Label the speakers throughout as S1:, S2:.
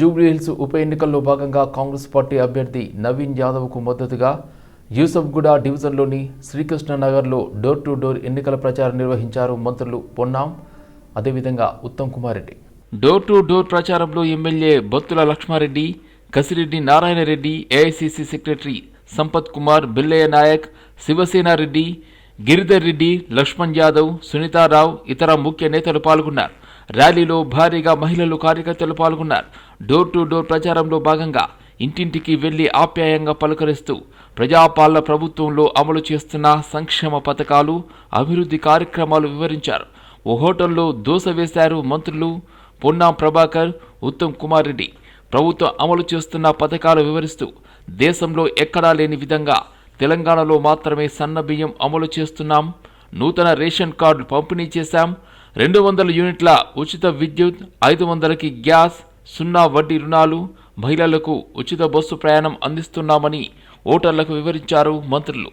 S1: జూబ్లీహిల్స్ ఉప ఎన్నికల్లో భాగంగా కాంగ్రెస్ పార్టీ అభ్యర్థి నవీన్ యాదవ్కు మద్దతుగా యూసఫ్గూడ డివిజన్లోని శ్రీకృష్ణనగర్లో డోర్ టు డోర్ ఎన్నికల ప్రచారం నిర్వహించారు మంత్రులు పొన్నాం అదేవిధంగా Uttam Kumar Reddy. Door to door ప్రచారంలో MLA Bothula Lakshma Reddy Kasireddy Narayana Reddy AICC secretary Sampath Kumar Billaiah Naik Shivasena Reddy Giridhar Reddy Lakshman Yadav Sunitha Rao ఇతర ముఖ్య నేతలు పాల్గొన్నారు. ర్యాలీలో భారీగా మహిళలు కార్యకర్తలు పాల్గొన్నారు. డోర్ టు డోర్ ప్రచారంలో భాగంగా ఇంటింటికి వెళ్ళి ఆప్యాయంగా పలకరిస్తూ ప్రజాపాలన ప్రభుత్వంలో అమలు చేస్తున్న సంక్షేమ పథకాలు అభివృద్ధి కార్యక్రమాలు వివరించారు. ఓ హోటల్లో దోశ వేశారు మంత్రులు పొన్నాం ప్రభాకర్ ఉత్తమ్ కుమార్ రెడ్డి. ప్రభుత్వం అమలు చేస్తున్న పథకాలు వివరిస్తూ దేశంలో ఎక్కడా లేని విధంగా తెలంగాణలో మాత్రమే సన్న బియ్యం అమలు చేస్తున్నాం. నూతన రేషన్ కార్డు పంపిణీ చేశాం. రెండు వందల యూనిట్ల ఉచిత విద్యుత్ ఐదు వందలకి గ్యాస్ సున్నా వడ్డీ రుణాలు మహిళలకు ఉచిత బస్సు ప్రయాణం అందిస్తున్నామని ఓటర్లకు వివరించారు మంత్రులు.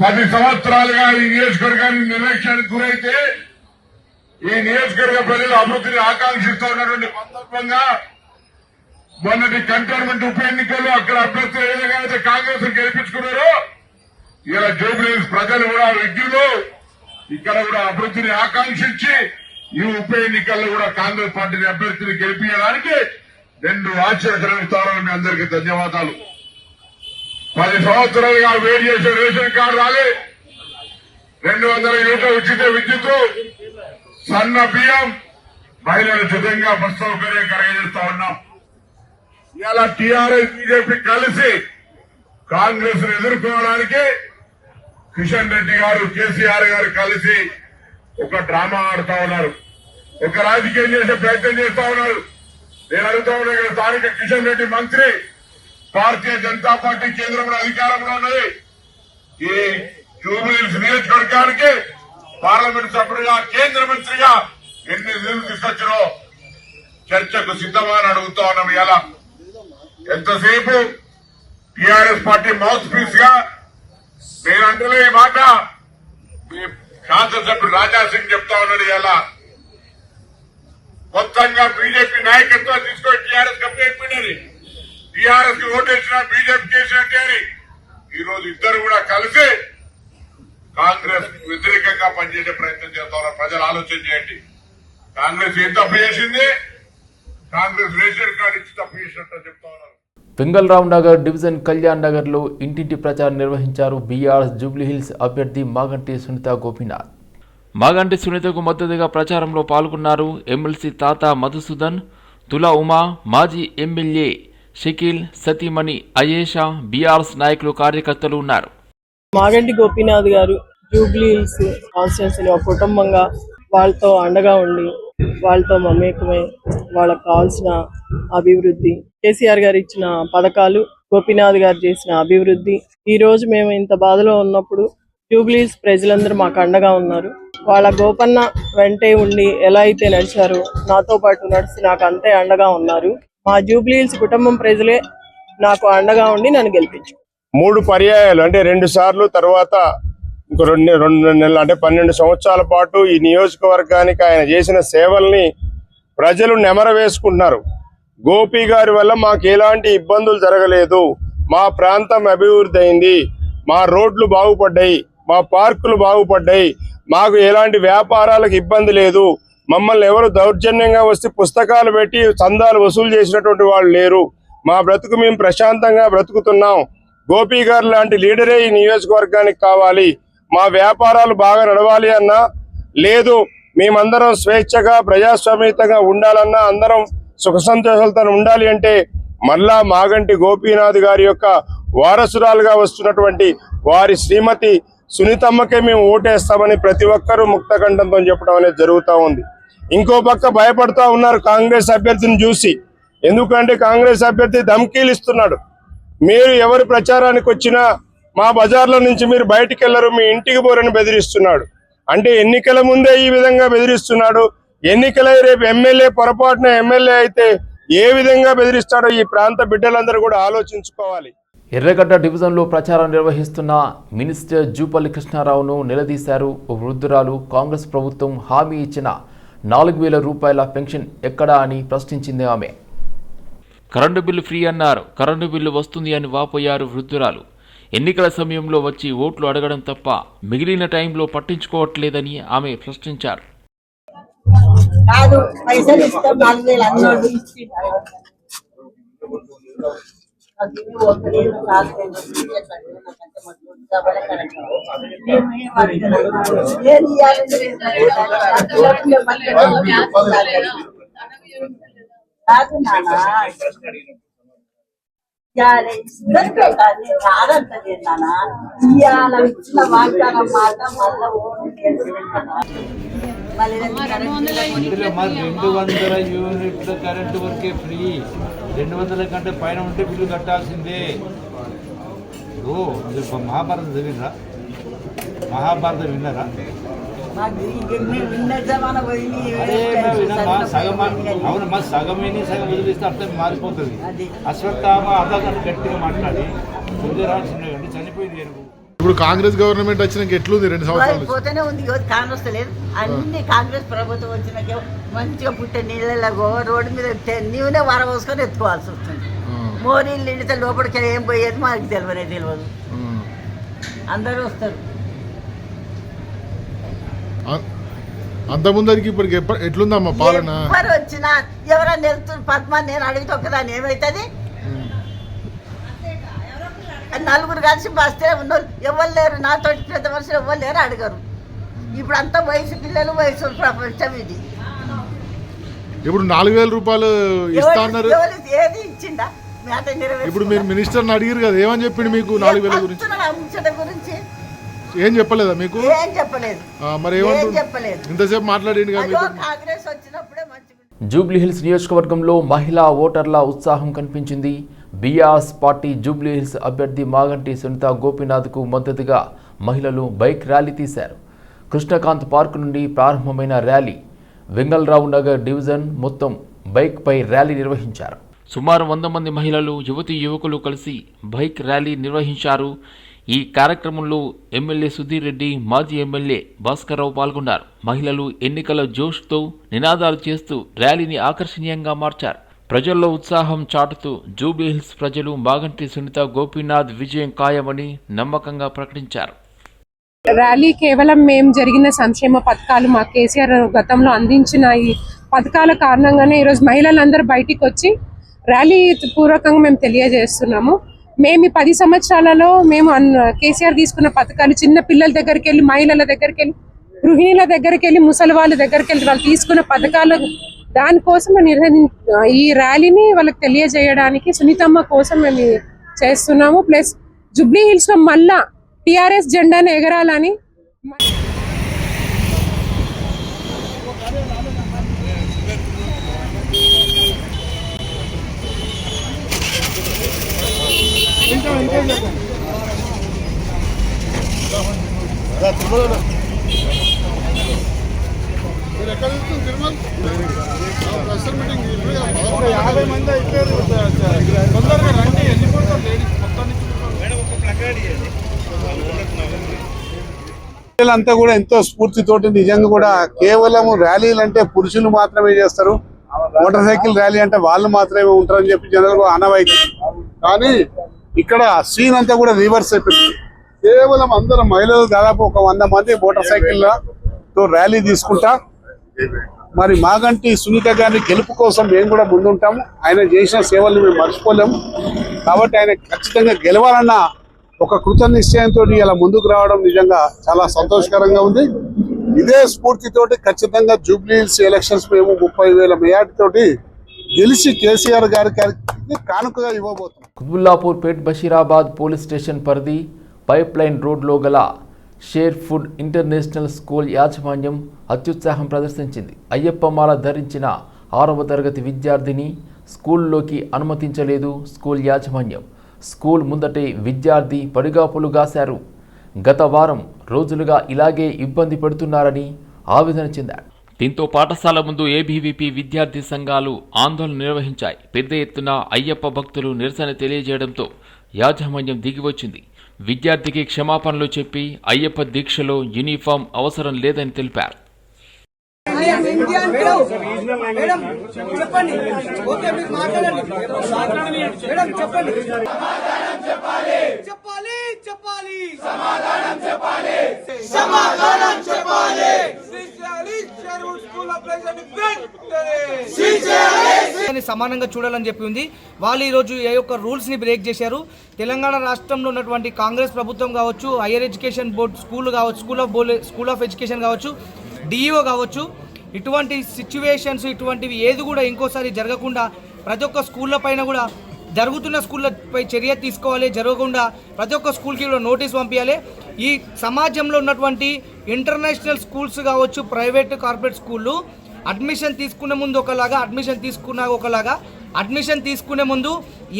S2: పది సంవత్సరాలుగా ఈ నియోజకవర్గాన్ని నిర్లక్ష్యానికి గురైతే ఈ నియోజకవర్గ ప్రజలు అభివృద్ధిని ఆకాంక్షిస్తున్నటువంటి సందర్భంగా మొన్నటి కంటోన్మెంట్ ఉప ఎన్నికల్లో అక్కడ అభ్యర్థులు ఏ విధంగా అయితే కాంగ్రెస్ గెలిపించుకున్నారో ఇలా జూబ్లీస్ ప్రజలు కూడా విజ్ఞులు ఇక్కడ కూడా అభివృద్ధిని ఆకాంక్షించి ఈ ఉప ఎన్నికల్లో కూడా కాంగ్రెస్ పార్టీని అభ్యర్థిని గెలిపించడానికి రెండు ఆశ్చర్యకరమిస్తారని మీ అందరికీ ధన్యవాదాలు. పది సంవత్సరాలుగా వేడి చేసే రేషన్ కార్డు రాలే. రెండు వందల యూనిట్ల ఉచిత విద్యుత్ సన్న బియ్యం మహిళలు సిద్ధంగా బస్ సౌకర్యం కలగజేస్తా ఉన్నాం. ఇలా టీఆర్ఎస్ బీజేపీ కలిసి కాంగ్రెస్ను ఎదుర్కోవడానికి కిషన్ రెడ్డి గారు కేసీఆర్ గారు కలిసి ఒక డ్రామా ఆడుతా ఉన్నారు. ఒక రాజకీయం చేసే ప్రయత్నం చేస్తా ఉన్నారు. నేను అడుగుతా ఉన్నా స్థానిక కిషన్ రెడ్డి మంత్రి భారతీయ జనతా పార్టీ కేంద్రంలో అధికారంలో ఉన్నది. ఈ జూబ్లీహిల్స్ నియోజకవర్గానికి పార్లమెంట్ సభ్యుడిగా కేంద్ర మంత్రిగా ఎన్ని నిధులు తీసుకొచ్చినో చర్చకు సిద్ధమని అడుగుతా ఉన్నాం ఇలా ఎంతసేపు టిఆర్ఎస్ పార్టీ మౌత్ పీస్గా నేనంటలే ఈ మాట. మీ శాసనసభ్యుడు రాజా సింగ్ చెప్తా ఉన్నాడు ఇలా మొత్తంగా బీజేపీ నాయకత్వం తీసుకొని టీఆర్ఎస్ కంప్లైంట్ టీఆర్ఎస్కి ఓటేసిన బీజేపీ చేసినట్టే అని. ఈ రోజు ఇద్దరు కూడా కలిసి కాంగ్రెస్కు వ్యతిరేకంగా పనిచేసే ప్రయత్నం చేస్తున్నారు ప్రజలు ఆలోచన చేయండి. కాంగ్రెస్ ఏం తప్పు చేసింది? కాంగ్రెస్ రేషన్ కార్డు ఇచ్చి తప్పు చేసినట్టు చెప్తా ఉన్నారు.
S1: పింగల్రామ్ నగర్ డివిజన్ కళ్యాణ్ నగర్లో ఇంటింటి ప్రచారం నిర్వహించారు బీఆర్ఎస్ జూబ్లీహిల్స్ అభ్యర్థి మాగంటి సునీత గోపీనాథ్. మాగంటి సునీతకు మద్దతుగా ప్రచారంలో పాల్గొన్నారు ఎమ్మెల్సీ తాత మధుసూదన్ తులా ఉమా మాజీ ఎమ్మెల్యే షకీల్ సతీమణి అయేషా బీఆర్ఎస్ నాయకులు కార్యకర్తలు ఉన్నారు.
S3: మాగంటి గోపీనాథ్ గారు జూబ్లీ హిల్స్ కాన్స్టిట్యున్సీలో ఒక కుటుంబంగా వాళ్ళతో అండగా ఉండి వాళ్ళతో మమేకమై వాళ్ళకి కావాల్సిన అభివృద్ధి కేసీఆర్ గారు ఇచ్చిన పథకాలు గోపీనాథ్ గారు చేసిన అభివృద్ధి. ఈ రోజు మేము ఇంత బాధలో ఉన్నప్పుడు జూబ్లీస్ ప్రజలందరూ మాకు అండగా ఉన్నారు. వాళ్ళ గోపన్న వెంటే ఉండి ఎలా అయితే నడిచారో నాతో పాటు నడిచి నాకు అంతే అండగా ఉన్నారు. మా జూబ్లీహిల్స్ కుటుంబం ప్రజలే నాకు అండగా ఉండి నన్ను గెలిపించు.
S4: మూడు పర్యాయాలు అంటే రెండు సార్లు తర్వాత ఇంకో రెండు రెండు నెలలు అంటే పన్నెండు సంవత్సరాల పాటు ఈ నియోజకవర్గానికి ఆయన చేసిన సేవల్ని ప్రజలు నెమర వేసుకుంటున్నారు గోపి గారి వల్ల మాకు ఎలాంటి ఇబ్బందులు జరగలేదు. మా ప్రాంతం అభివృద్ధి అయింది. మా రోడ్లు బాగుపడ్డాయి. మా పార్కులు బాగుపడ్డాయి. మాకు ఎలాంటి వ్యాపారాలకు ఇబ్బంది లేదు. మమ్మల్ని ఎవరు దౌర్జన్యంగా వస్తే పుస్తకాలు పెట్టి చందాలు వసూలు చేసినటువంటి వాళ్ళు లేరు. మా బ్రతుకు మేము ప్రశాంతంగా బ్రతుకుతున్నాం. గోపి గారు లాంటి లీడరే ఈ నియోజకవర్గానికి కావాలి. మా వ్యాపారాలు బాగా నడవాలి అన్నా లేదు మేమందరం స్వేచ్ఛగా ప్రజాస్వామ్యతంగా ఉండాలన్నా అందరం సుఖ సంతోషాలతో ఉండాలి అంటే మళ్ళా మాగంటి గోపీనాథ్ గారి యొక్క వారసురాలుగా వస్తున్నటువంటి వారి శ్రీమతి సునీతమ్మకే మేము ఓటేస్తామని ప్రతి ఒక్కరూ ముక్తకంఠంతో చెప్పడం అనేది జరుగుతూ ఉంది. ఇంకో పక్క భయపడుతూ ఉన్నారు కాంగ్రెస్ అభ్యర్థిని చూసి. ఎందుకంటే కాంగ్రెస్ అభ్యర్థి ధమ్కీలు ఇస్తున్నాడు మీరు ఎవరు ప్రచారానికి వచ్చినా మా బజార్ల నుంచి మీరు బయటికి వెళ్ళరు మీ ఇంటికి పోరని బెదిరిస్తున్నాడు. అంటే ఎన్నికల ముందే ఈ విధంగా బెదిరిస్తున్నాడు. ఎన్నికలై రేపు ఎమ్మెల్యే పొరపాటున ఎమ్మెల్యే అయితే ఏ విధంగా బెదిరిస్తాడో ఈ ప్రాంత బిడ్డలందరూ కూడా ఆలోచించుకోవాలి.
S1: ఎర్రగడ్డ డివిజన్లో ప్రచారం నిర్వహిస్తున్న మినిస్టర్ జూపల్లి కృష్ణారావును నిలదీశారు ఓ వృద్ధురాలు కాంగ్రెస్ ప్రభుత్వం హామీ ఇచ్చిన నాలుగు వేల రూపాయల పెన్షన్ ఎక్కడా అని ప్రశ్నించింది ఆమె. కరెంటు బిల్లు ఫ్రీ అన్నారు. కరెంటు బిల్లు వస్తుంది అని వాపోయారు వృద్ధురాలు. ఎన్నికల సమయంలో వచ్చి ఓట్లు అడగడం తప్ప మిగిలిన టైంలో పట్టించుకోవట్లేదని ఆమె ప్రశ్నించారు.
S5: కాదు పైసలు ఇస్తాం నాలుగు వేలు అన్నోడు ఇచ్చి కాదు నాన్న ఇవాళ ఇద్దరికే కాదు కాదంటది నాన్న ఇవాళ ఇచ్చిన వాగ్దానం మాట మళ్ళా ఓటు మళ్ళీ
S6: రెండు వందల యూనిట్ల కరెంటు వరకే ఫ్రీ. రెండు వందల కంటే పైన ఉంటే బిల్లు కట్టాల్సిందే. మీరు మహాభారతం చదివినరా మహాభారతం విన్నారా? అవును మా సగం విని సగం వదిలిస్తే అర్థం మారిపోతుంది. అశ్వత్థామ అర్ధగంట గట్టిగా మాట్లాడి గుజరాత్ చిన్నగండి చనిపోయింది ఎరుగు
S2: ఇప్పుడు కాంగ్రెస్ గవర్నమెంట్ వచ్చినాక ఎట్లుంది రెండు సంవత్సరాల?
S5: పోతేనే ఉంది కాంగ్రెస్ లేదు అన్ని కాంగ్రెస్ ప్రభుత్వం వచ్చినాక మంచిగా పుట్టే నీళ్ళలో రోడ్డు మీద నీవునే వర పోసుకొని ఎత్తుకోవాల్సి వస్తుంది.
S2: ఆ,
S5: మోరీలు నిండితే లోపలికి ఏం పోయేది మాకు తెలియనే తెలియదు. అందరూ వస్తారు.
S2: అ- అంత ముందరికి ఇప్పటికి ఎప్ప- ఎట్లుందమ్మా పాలన?
S5: ఎవరు వచ్చినా ఎవరన్నా వెళ్తున్నారు పద్మ నేను అడిగితే ఒక్కదాన్ని ఏమవుతుంది నలుగురు కలిసి బస్తే ఉన్నారు ఎవరు లేరు నాతో పెద్ద మనుషులు ఎవరు లేరు అడగరు. ఇప్పుడు అంతా వయసు పిల్లలు వయసు ప్రపంచం ఇది.
S2: ఇప్పుడు నాలుగు వేల రూపాయలు ఇస్తా అన్నారు.
S5: ఎవరు ఏది ఇచ్చిందా
S2: ఇప్పుడు మీరు మినిస్టర్ని అడిగారు కదా ఏమని చెప్పిండు మీకు నాలుగు వేల గురించి?
S5: ముచ్చట గురించి?
S2: ఏం చెప్పలేదా మీకు?
S5: ఏం చెప్పలేదు.
S2: ఆ, మరి
S5: ఏం చెప్పలేదు.
S2: ఇంతసేపు మాట్లాడిండు కదా మీతో
S5: కాంగ్రెస్ వచ్చినప్పుడే మంచిగా
S1: జూబ్లీహిల్స్ నియోజకవర్గంలో మహిళా ఓటర్ల ఉత్సాహం కనిపించింది. బీఆర్ఎస్ పార్టీ జూబ్లీహిల్స్ అభ్యర్థి మాగంటి సునీత గోపీనాథ్కు మద్దతుగా మహిళలు బైక్ ర్యాలీ తీశారు. కృష్ణకాంత్ పార్క్ నుండి ప్రారంభమైన ర్యాలీ వెంగళరావు నగర్ డివిజన్ మొత్తం బైక్పై ర్యాలీ నిర్వహించారు. సుమారు వంద మంది మహిళలు యువతి యువకులు కలిసి బైక్ ర్యాలీ నిర్వహించారు. ఈ కార్యక్రమంలో ఎమ్మెల్యే సుధీర్ రెడ్డి మాజీ ఎమ్మెల్యే భాస్కర్రావు పాల్గొన్నారు. మహిళలు ఎన్నికల జోష్తో నినాదాలు చేస్తూ ర్యాలీని ఆకర్షణీయంగా మార్చారు. ప్రజల్లో ఉత్సాహం చాటుతూ జూబ్లీహిల్స్ ప్రజలు మాగంటి సునీత గోపీనాథ్ విజయం ఖాయమని నమ్మకంగా ప్రకటించారు.
S7: ర్యాలీ కేవలం మేము జరిగిన సంక్షేమ పథకాలు మా కేసీఆర్ గతంలో అందించిన ఈ పథకాల కారణంగానే ఈరోజు మహిళలందరూ బయటికి వచ్చి ర్యాలీ పూర్వకంగా మేము తెలియజేస్తున్నాము. మేము ఈ పది సంవత్సరాలలో మేము కేసీఆర్ తీసుకున్న పథకాలు చిన్న పిల్లల దగ్గరికి వెళ్ళి మహిళల దగ్గరికి వెళ్ళి గృహిణుల దగ్గరికి వెళ్ళి ముసలి వాళ్ళ దగ్గరికి వెళ్ళి వాళ్ళు తీసుకున్న పథకాలు దానికోసం నిర్వహించి నిర్వహి ఈ ర్యాలీని వాళ్ళకి తెలియజేయడానికి సునీతమ్మ కోసం మేము చేస్తున్నాము. ప్లస్ జుబ్లీ హిల్స్లో మళ్ళా టిఆర్ఎస్ జెండాను ఎగరాలని
S3: మహిళలంతా కూడా ఎంతో స్ఫూర్తితోటి నిజంగా కూడా కేవలం ర్యాలీలు అంటే పురుషులు మాత్రమే చేస్తారు. మోటార్ సైకిల్ ర్యాలీ అంటే వాళ్ళు మాత్రమే ఉంటారని చెప్పి జనరల్ అనవైతే కానీ ఇక్కడ సీన్ అంతా కూడా రివర్స్ అయిపోయింది. కేవలం అందరం మహిళలు దాదాపు ఒక వంద మంది మోటార్ సైకిల్తో ర్యాలీ తీసుకుంటా. మరి మాగంటి సునీత గారిని గెలుపు కోసం మేము కూడా ముందుంటాము. ఆయన చేసిన సేవలు మేము మర్చిపోలేము. కాబట్టి ఆయన ఖచ్చితంగా గెలవాలన్న ఒక కృత నిశ్చయంతో ఇలా ముందుకు రావడం నిజంగా చాలా సంతోషకరంగా ఉంది. ఇదే స్ఫూర్తితోటి ఖచ్చితంగా జూబ్లీహిల్స్ ఎలక్షన్స్ మేము ముప్పై వేల మెజార్టీ తోటి గెలిచి కేసీఆర్ గారికి కానుకగా ఇవ్వబోతున్నాం.
S1: కుత్బుల్లాపూర్ పేట్ బషీరాబాద్ పోలీస్ స్టేషన్ పరిధి పైప్ లైన్ రోడ్లో గల షేర్ ఫుడ్ ఇంటర్నేషనల్ స్కూల్ యాజమాన్యం అత్యుత్సాహం ప్రదర్శించింది. అయ్యప్పమాల ధరించిన ఆరవ తరగతి విద్యార్థిని స్కూల్లోకి అనుమతించలేదు స్కూల్ యాజమాన్యం. స్కూల్ ముందటే విద్యార్థి పడిగాపులు గాశారు. గత వారం రోజులుగా ఇలాగే ఇబ్బంది పెడుతున్నారని ఆవేదన చెందారు. దీంతో పాఠశాల ముందు ఏబీవీపీ విద్యార్థి సంఘాలు ఆందోళన నిర్వహించాయి. పెద్ద ఎత్తున అయ్యప్ప భక్తులు నిరసన తెలియజేయడంతో యాజమాన్యం దిగివచ్చింది విద్యార్థికి క్షమాపణలు చెప్పి అయ్యప్ప దీక్షలో యూనిఫామ్ అవసరం లేదని తెలిపారు.
S8: మేడం చెప్పండి. ఓకే మీరు మాట్లాడండి. మేడం చెప్పండి. చెప్పాలి చెప్పాలి. సమాధానం చెప్పాలి. సమాధానం చెప్పాలి.
S9: సమానంగా చూడాలని చెప్పి ఉంది. వాళ్ళు ఈరోజు ఏ యొక్క రూల్స్ని బ్రేక్ చేశారు. తెలంగాణ రాష్ట్రంలో ఉన్నటువంటి కాంగ్రెస్ ప్రభుత్వం కావచ్చు హైయర్ ఎడ్యుకేషన్ బోర్డ్ స్కూల్ కావచ్చు school of school of education కావచ్చు డిఈఓ కావచ్చు ఇటువంటి సిచ్యువేషన్స్ ఇటువంటివి ఏది కూడా ఇంకోసారి జరగకుండా ప్రతి ఒక్క స్కూళ్ళ పైన కూడా జరుగుతున్న స్కూళ్ళపై చర్య తీసుకోవాలి జరగకుండా ప్రతి ఒక్క స్కూల్కి కూడా నోటీస్ పంపించాలి ఈ సమాజంలో ఉన్నటువంటి ఇంటర్నేషనల్ స్కూల్స్ కావచ్చు ప్రైవేట్ కార్పొరేట్ స్కూళ్ళు అడ్మిషన్ తీసుకునే ముందు ఒకలాగా అడ్మిషన్ తీసుకున్న ఒకలాగా అడ్మిషన్ తీసుకునే ముందు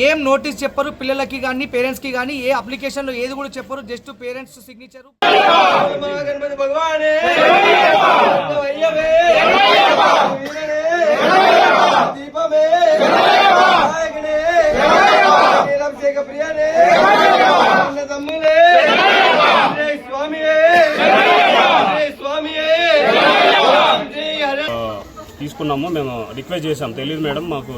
S9: ఏం నోటీస్ చెప్పరు పిల్లలకి కానీ పేరెంట్స్కి కానీ ఏ అప్లికేషన్లో ఏది కూడా చెప్పరు జస్ట్ పేరెంట్స్ సిగ్నేచరు
S10: తీసుకున్నాము మేము రిక్వెస్ట్ చేసాం తెలియదు మేడం మాకు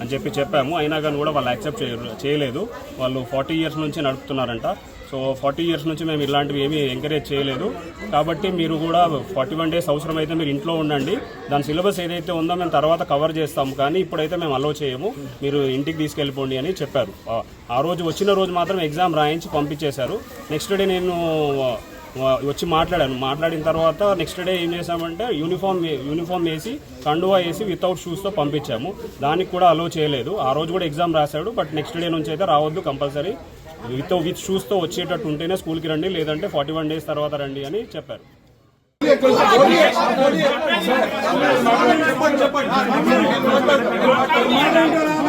S10: అని చెప్పి చెప్పాము. అయినా కానీ కూడా వాళ్ళు యాక్సెప్ట్ చేయలేదు. వాళ్ళు ఫార్టీ ఇయర్స్ నుంచి నడుపుతున్నారంట. సో ఫార్టీ ఇయర్స్ నుంచి మేము ఇలాంటివి ఏమీ ఎంకరేజ్ చేయలేదు. కాబట్టి మీరు కూడా ఫార్టీ వన్ డేస్ అవసరమైతే మీరు ఇంట్లో ఉండండి. దాని సిలబస్ ఏదైతే ఉందో మేము తర్వాత కవర్ చేస్తాము. కానీ ఇప్పుడైతే మేము అలో చేయము. మీరు ఇంటికి తీసుకెళ్ళిపోండి అని చెప్పారు. ఆ- రోజు వచ్చిన రోజు మాత్రం ఎగ్జామ్ రాయించి పంపించేశారు. నెక్స్ట్ డే నేను వచ్చి మాట్లాడాను. మాట్లాడిన తర్వాత నెక్స్ట్ డే ఏం చేసామంటే యూనిఫామ్ యూనిఫామ్ వేసి కండువా వేసి వితౌట్ షూస్తో పంపించాము. దానికి కూడా అలో చేయలేదు. ఆ రోజు కూడా ఎగ్జామ్ రాశాడు బట్ నెక్స్ట్ డే నుంచి అయితే రావద్దు కంపల్సరీ విత్ విత్ షూస్తో వచ్చేటట్టు ఉంటేనే స్కూల్కి రండి లేదంటే ఫార్టీ వన్ డేస్ తర్వాత రండి అని చెప్పారు.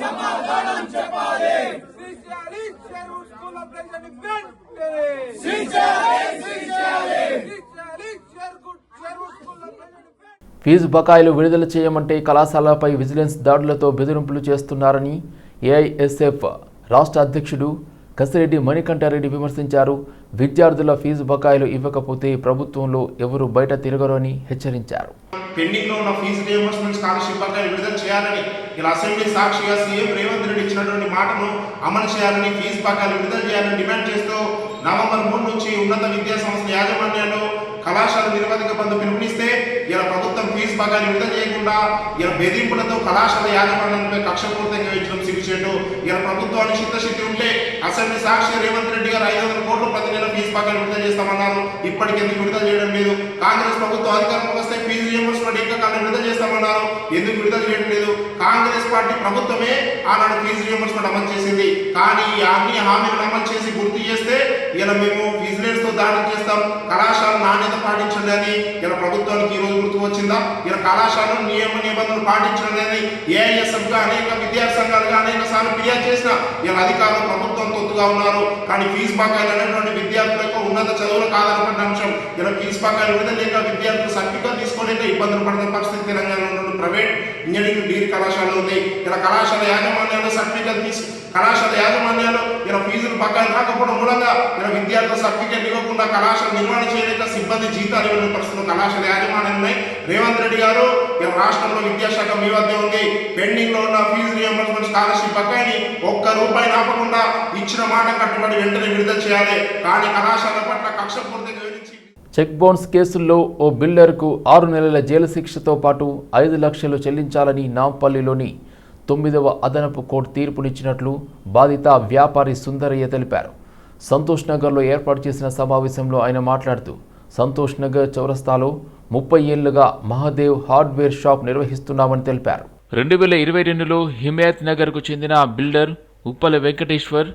S8: సమాధానం చెప్పాలి. శ్రీశాలి చెరువు స్కూల్ ఆపరేషన్ వెంటనే. శ్రీశాలి శ్రీశాలి శ్రీశాలి చెరువు చెరువు స్కూల్ ఆపరేషన్
S1: ఫీజు బకాయిలు విడుదల చేయమంటే కళాశాలపై విజిలెన్స్ దాడులతో బెదిరింపులు చేస్తున్నారని ఏఐఎస్ఎఫ్ రాష్ట్ర అధ్యక్షుడు కసిరెడ్డి మణికంఠారెడ్డి విమర్శించారు. విద్యార్థుల ఫీజు బకాయిలు ఇవ్వకపోతే ప్రభుత్వంలో ఎవరు బయట తిరగరని హెచ్చరించారు.
S11: పెండింగ్లో ఉన్న ఫీజు రియంబర్స్మెంట్ స్కాలర్షిప్ బకాయిలు విడుదల చేయాలని ఇలా అసెంబ్లీ సాక్షిగా సీఎం రేవంత్ రెడ్డి ఇచ్చినటువంటి మాటను అమలు చేయాలని ఫీజు బకాయిలు విడుదల చేయాలని డిమాండ్ చేస్తూ నవంబర్ మూడు నుంచి ఉన్నత విద్యా సంస్థ యాజమాన్యాలు కళాశాల నిరోధక బంధు పిలుపునిస్తే ఇలా ప్రభుత్వం ఫీజు విడుదల చేయకుండా ఇలా బెదిరింపులతో కళాశాల యాజమాన్యంపై కక్షపూర్తంగా ఇచ్చడం సిగ్గుచేటు ఇలా ప్రభుత్వానికి చిత్తశుద్ధి ఉంటే అసెంబ్లీ సాక్షి రేవంత్ రెడ్డి గారు ఐదు వందల కోట్లు ప్రతి నెల ఫీజు బకాయిలు విడుదల చేస్తామన్నారు. ఇప్పటికి ఎందుకు విడుదల చేయడం లేదు? కాంగ్రెస్ ప్రభుత్వం అధికారంలోకి వస్తే ఫీజు రియంబర్స్మెంట్ ఇంకా కానీ విడుదల చేస్తామన్నారు. ఎందుకు విడుదల చేయడం లేదు? కాంగ్రెస్ పార్టీ ప్రభుత్వమే ఆనాడు ఫీజు రియంబర్స్మెంట్ అమలు చేసింది. కానీ ఈ అన్ని హామీలను అమలు చేసి గుర్తు చేస్తే ఇలా మేము విజిలెన్స్తో దాడులు చేస్తాం. కళాశాల నాణ్యత పాటించండి అని ఇలా ప్రభుత్వానికి ఈ రోజు గుర్తు వచ్చిందా? kira kala sanun నిబంధనలు పాటించండి అని ఏఐఎస్ఎఫ్ అనేక విద్యా సంఘాలుగా అనేక సార్లు ఫిర్యాదు చేసిన ఇలా అధికారులు ప్రభుత్వం తొత్తుగా ఉన్నారు. కానీ ఫీజు బకాయిలు అనేటువంటి విద్యార్థుల యొక్క ఉన్నత చదువులకు ఆధారపడిన అంశం ఇలా ఫీజు బకాయిలు విడుదల లేక విద్యార్థులు సర్టిఫికెట్ తీసుకోలేక ఇబ్బందులు పడుతున్న పరిస్థితి తెలంగాణలో ఉన్న ప్రైవేట్ ఇంజనీరింగ్ డిగ్రీ కళాశాల ఉంది. ఇలా కళాశాల యాజమాన్యాలు సర్టిఫికెట్ తీసి కళాశాల యాజమాన్యాలు ఇలా ఫీజులు బకాయిలు రాకపోవడం మూలంగా ఇలా విద్యార్థుల సర్టిఫికెట్ ఇవ్వకుండా కళాశాల నిర్వహణ చేయలేక సిబ్బంది జీతాలు ఇవ్వలేని పరిస్థితులు కళాశాల యాజమాన్యం ఉన్నాయి. రేవంత్ రెడ్డి గారు మేము రాష్ట్రంలో విద్యాశాఖ మీ వద్దే ఉంది. పెండింగ్లో ఉన్న ఫీజు రియంబర్స్మెంట్ స్కాలర్షిప్ పక్కని ఒక్క రూపాయి ఆపకుండా ఇచ్చిన మాట కట్టుబడి వెంటనే విడుదల చేయాలి. కానీ కళాశాల పట్ల కక్షపూర్తిగా వివరించి
S1: చెక్ బౌన్స్ కేసుల్లో ఓ బిల్డర్కు ఆరు నెలల జైలు శిక్షతో పాటు ఐదు లక్షలు చెల్లించాలని నాంపల్లిలోని తొమ్మిదవ అదనపు కోర్టు తీర్పునిచ్చినట్లు బాధిత వ్యాపారి సుందరయ్య తెలిపారు. సంతోష్ నగర్లో ఏర్పాటు చేసిన సమావేశంలో ఆయన మాట్లాడుతూ సంతోష్ నగర్ చౌరస్తాలో ముప్పై ఏళ్ళుగా మహాదేవ్ హార్డ్వేర్ షాప్ నిర్వహిస్తున్నామని తెలిపారు. రెండు వేల ఇరవై రెండులో హిమాయత్ నగర్కు చెందిన బిల్డర్ ఉప్పల వెంకటేశ్వర్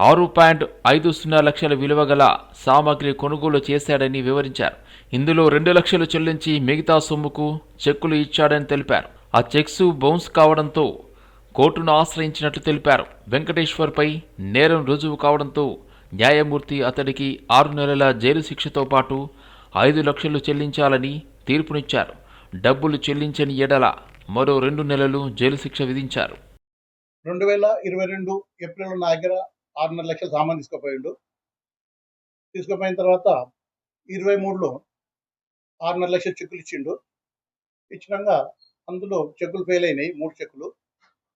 S1: ఆరు పాయింట్ ఐదు సున్నా లక్షల విలువ గల సామాగ్రి కొనుగోలు చేశాడని వివరించారు. ఇందులో రెండు లక్షలు చెల్లించి మిగతా సొమ్ముకు చెక్కులు ఇచ్చాడని తెలిపారు. ఆ చెక్స్ బౌన్స్ కావడంతో కోర్టును ఆశ్రయించినట్లు తెలిపారు. వెంకటేశ్వర్పై నేరం రుజువు కావడంతో న్యాయమూర్తి అతడికి ఆరు నెలల జైలు శిక్షతో పాటు ఐదు లక్షలు చెల్లించాలని తీర్పునిచ్చారు. డబ్బులు చెల్లించని ఎడల మరో రెండు నెలలు జైలు శిక్ష విధించారు.
S3: రెండు వేల ఇరవై రెండు ఏప్రిల్ నా దగ్గర ఆరున్నర లక్షల సామాన్ తీసుకుపోయిండు. తీసుకుపోయిన తర్వాత ఇరవై మూడులో ఆరున్నర లక్షల చెక్కులు ఇచ్చిండు. ఇచ్చినాక అందులో చెక్కులు ఫెయిల్ అయినాయి మూడు చెక్కులు.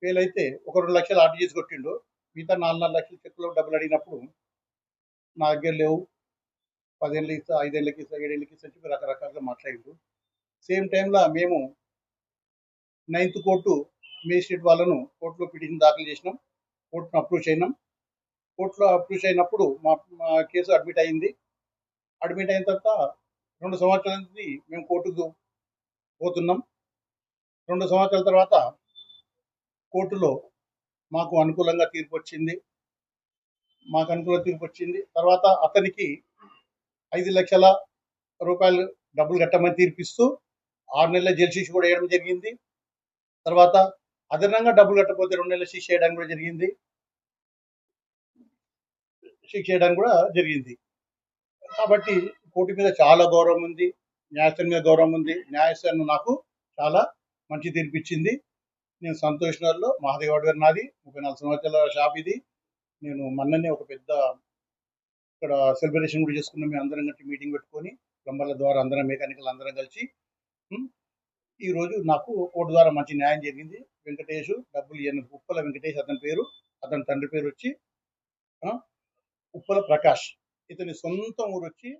S3: ఫెయిల్ అయితే ఒక రెండు లక్షలు ఆర్డర్ చేసి కొట్టిండు. మిగతా నాలుగున్నర లక్షల చెక్కులు డబ్బులు అడిగినప్పుడు నా దగ్గర లేవు. పదేళ్ళకి ఇస్తా ఐదేళ్ళకి ఇస్తా ఏడేళ్ళకి ఇస్తా చెప్పి రకరకాలుగా మాట్లాడారు సేమ్ టైంలో మేము నైన్త్ కోర్టు మేజిస్ట్రేట్ వాళ్ళను కోర్టులో పిటిషన్ దాఖలు చేసినాం. కోర్టును అప్రూవ్ చేయనాం కోర్టులో అప్రూవ్ అయినప్పుడు మా మా కేసు అడ్మిట్ అయింది. అడ్మిట్ అయిన తర్వాత రెండు సంవత్సరాల నుంచి మేము కోర్టుకు పోతున్నాం. రెండు సంవత్సరాల తర్వాత కోర్టులో మాకు అనుకూలంగా తీర్పు వచ్చింది. మాకు అనుకూల తీర్పు వచ్చింది. తర్వాత అతనికి ఐదు లక్షల రూపాయలు డబ్బులు కట్టమని తీర్పిస్తూ ఆరు నెలల జైలు శిక్ష కూడా వేయడం జరిగింది. తర్వాత అదనంగా డబ్బులు కట్టకపోతే రెండు నెలల శిక్ష చేయడానికి కూడా జరిగింది. శిక్ష చేయడం కూడా జరిగింది. కాబట్టి కోర్టు మీద చాలా గౌరవం ఉంది. న్యాయస్థానం మీద గౌరవం ఉంది. న్యాయస్థానం నాకు చాలా మంచి తీర్పిచ్చింది నేను సంతోష్ నగర్లో మహాదేవ్ గారి నాది. ముప్పై నాలుగు సంవత్సరాల షాప్ ఇది. నేను మొన్ననే ఒక పెద్ద ఇక్కడ సెలబ్రేషన్ కూడా చేసుకున్నాం. మేము అందరం కలిసి మీటింగ్ పెట్టుకొని ప్లంబర్ల ద్వారా అందరం మెకానికల్ అందరం కలిసి ఈరోజు ఈ రోజు నాకు కోర్టు ద్వారా మంచి న్యాయం జరిగింది. వెంకటేష్ డబ్బులు ఇవ్వను ఉప్పల వెంకటేష్ అతని పేరు అతని తండ్రి పేరు వచ్చి ఆ, ఉప్పల ప్రకాష్. ఇతని సొంత ఊరు వచ్చి